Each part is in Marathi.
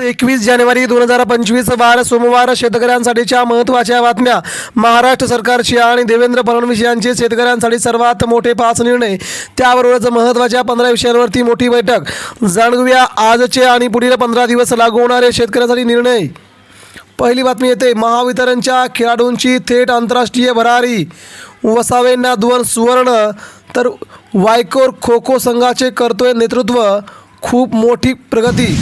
एकवीस जानेवारी दोन हजार पंचवीस वार सोमवार शेतकऱ्यांसाठीच्या महत्त्वाच्या बातम्या. महाराष्ट्र सरकारची आणि देवेंद्र फडणवीस यांचे शेतकऱ्यांसाठी सर्वात मोठे पाच निर्णय. त्याबरोबरच महत्त्वाच्या पंधरा विषयांवरती मोठी बैठक. जाणूया आजचे आणि पुढील पंधरा दिवस लागू होणारे शेतकऱ्यांसाठी निर्णय. पहिली बातमी येते. महावितरणच्या खेळाडूंची थेट आंतरराष्ट्रीय भरारी. वसावेंना दोन सुवर्ण. तर वायकोर खो खो संघाचे करतोय नेतृत्व. खूप मोठी प्रगती.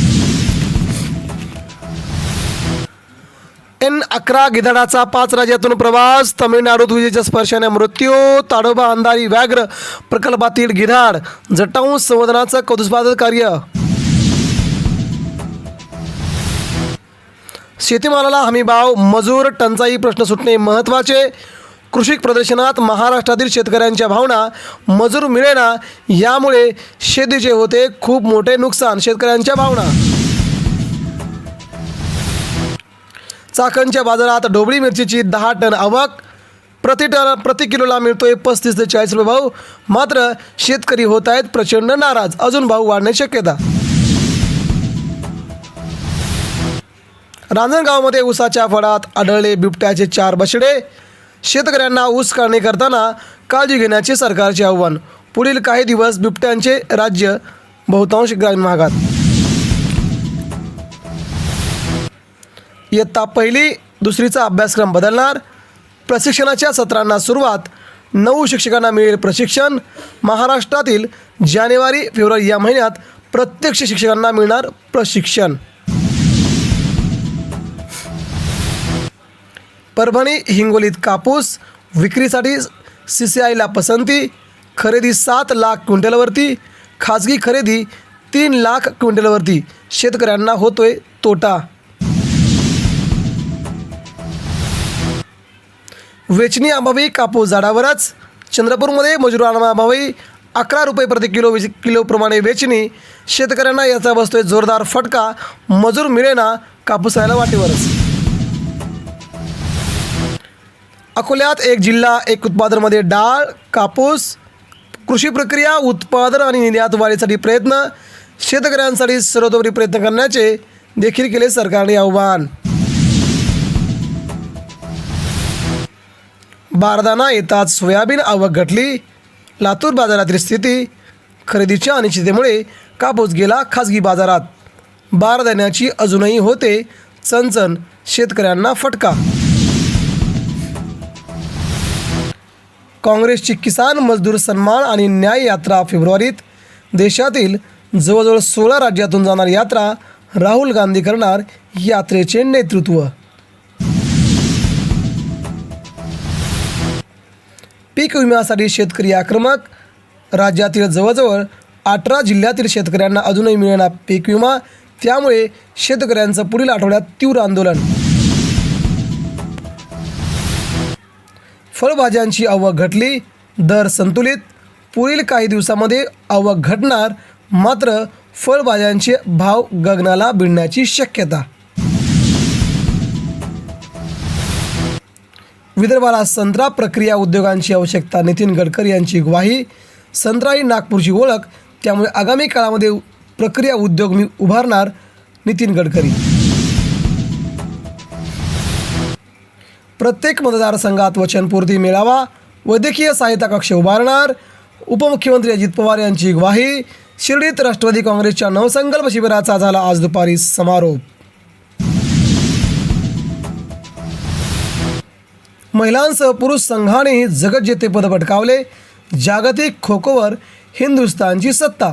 एन अकरा गिधाडाचा पाच राज्यातून प्रवास तमिळनाडूत विजेच्या स्पर्शाने मृत्यू ताडोबा अंधारी व्याघ्र प्रकल्पातील गिधाड जटावून संवर्धनाचं कौतुस्पादक कार्य. शेतीमालाला हमीभाव मजूर टंचाई प्रश्न सुटणे महत्त्वाचे. कृषी प्रदर्शनात महाराष्ट्रातील शेतकऱ्यांच्या भावना मजूर मिळेना यामुळे शेतीचे होते खूप मोठे नुकसान शेतकऱ्यांच्या भावना. चाकणच्या बाजारात ढोबळी मिरचीची दहा टन आवक. प्रति टन प्रति किलोला मिळतोय पस्तीस ते चाळीस रुपये भाव. मात्र शेतकरी होत आहेत प्रचंड नाराज. अजून भाव वाढण्याची शक्यता. रांजणगावमध्ये ऊसाच्या फळात आढळले बिबट्याचे चार बछडे. शेतकऱ्यांना ऊस काढणी करताना काळजी घेण्याचे सरकारचे आव्हान. पुढील काही दिवस बिबट्यांचे राज्य बहुतांश ग्रामीण भागात. इयत्ता पहिली दुसरीचा अभ्यासक्रम बदलणार. प्रशिक्षणाच्या सत्रांना सुरुवात. नऊ शिक्षकांना मिळेल प्रशिक्षण. महाराष्ट्रातील जानेवारी फेब्रुवारी या महिन्यात प्रत्यक्ष शिक्षकांना मिळणार प्रशिक्षण. परभणी हिंगोलीत कापूस. विक्रीसाठी सी सी आयला पसंती. खरेदी सात लाख क्विंटलवरती. खाजगी खरेदी तीन लाख क्विंटलवरती. शेतकऱ्यांना होतोय तोटा. वेचणी अभावी कापूस झाडावरच. चंद्रपूरमध्ये मजूर मजुरांअभावी अकरा रुपये प्रति किलो वेच किलोप्रमाणे वेचणी. शेतकऱ्यांना याचा बसतोय जोरदार फटका. मजूर मिळेना कापूस राहायला वाटेवरच. अकोल्यात एक जिल्हा एक उत्पादनमध्ये डाळ कापूस कृषी प्रक्रिया उत्पादन आणि निर्यात वाढीसाठी प्रयत्न. शेतकऱ्यांसाठी सर्वतोपरी प्रयत्न करण्याचे देखील केले सरकारने आव्हान. बारदाना येताच सोयाबीन आवक घटली. लातूर बाजारातील स्थिती खरेदीच्या अनिश्चिततेमुळे कापूस गेला खाजगी बाजारात. बारदाण्याची अजूनही होते चणचण शेतकऱ्यांना फटका. काँग्रेसची किसान मजदूर सन्मान आणि न्याय यात्रा फेब्रुवारीत. देशातील जवळजवळ सोळा राज्यातून जाणार यात्रा राहुल गांधी करणार यात्रेचे नेतृत्व. पीक विम्यासाठी शेतकरी आक्रमक. राज्यातील जवळजवळ अठरा जिल्ह्यातील शेतकऱ्यांना अजूनही मिळणार पीक विमा. त्यामुळे शेतकऱ्यांचं पुढील आठवड्यात तीव्र आंदोलन. फळभाज्यांची आवक घटली दर संतुलित. पुढील काही दिवसामध्ये आवक घटणार मात्र फळभाज्यांचे भाव गगनाला भिडण्याची शक्यता. विदर्भाला संत्रा प्रक्रिया उद्योगांची आवश्यकता. नितीन गडकरी यांची ग्वाही. संत्रा ही नागपूरची ओळख. त्यामुळे आगामी काळामध्ये प्रक्रिया उद्योग मी उभारणार नितीन गडकरी. प्रत्येक मतदारसंघात वचनपूर्ती मेळावा. वैद्यकीय सहायता कक्ष उभारणार. उपमुख्यमंत्री अजित पवार यांची ग्वाही. शिर्डीत राष्ट्रवादी काँग्रेसच्या नवसंकल्प शिबिराचा झाला आज दुपारी समारोप. महिलांसह पुरुष संघानेही जगज्जेतेपद पटकावले. जागतिक खो खोवर हिंदुस्थानची सत्ता.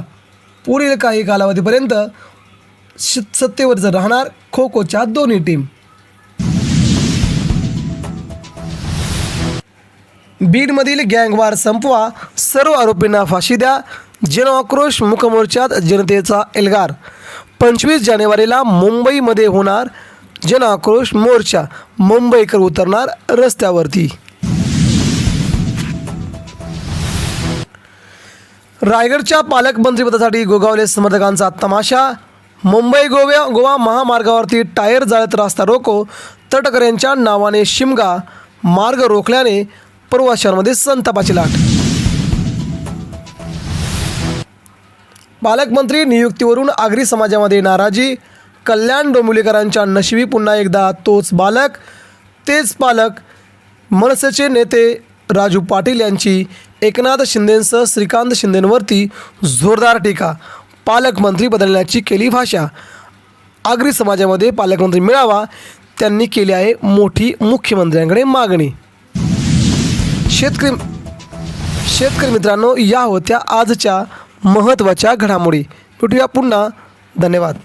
पुढील काही कालावधीपर्यंत सत्तेवर राहणार खो खोच्या दोन्ही टीम. बीडमधील गँगवार संपवा. सर्व आरोपींना फाशी द्या. जनआक्रोश मुखमोर्चात जनतेचा एल्गार. पंचवीस जानेवारीला मुंबईमध्ये होणार जनआक्रोश मोर्चा मुंबईकर उतरणार रस्त्यावरती. रायगडच्या पालकमंत्रीपदासाठी गोगावले समर्थकांचा तमाशा. मुंबई गोव्या गोवा महामार्गावरती टायर जाळत रास्ता रोको तटकऱ्यांच्या नावाने शिमगा मार्ग रोखल्याने प्रवाशांमध्ये संतापाची लाट. पालकमंत्री नियुक्तीवरून आगरी समाजामध्ये नाराजी कल्याण डोंबिवलीकरांच्या नशिबी पुन्हा एकदा तोच बालक तेच पालक मनसेचे नेते राजू पाटील यांची एकनाथ शिंदेंसह श्रीकांत शिंदेंवरती जोरदार टीका. पालकमंत्री बदलण्याची केली भाषा. आगरी समाजामध्ये पालकमंत्री मिळावा त्यांनी केली आहे मोठी मुख्यमंत्र्यांकडे मागणी. शेतकरी शेतकरी मित्रांनो या होत्या आजच्या महत्त्वाच्या घडामोडी. भेटूया पुन्हा. धन्यवाद.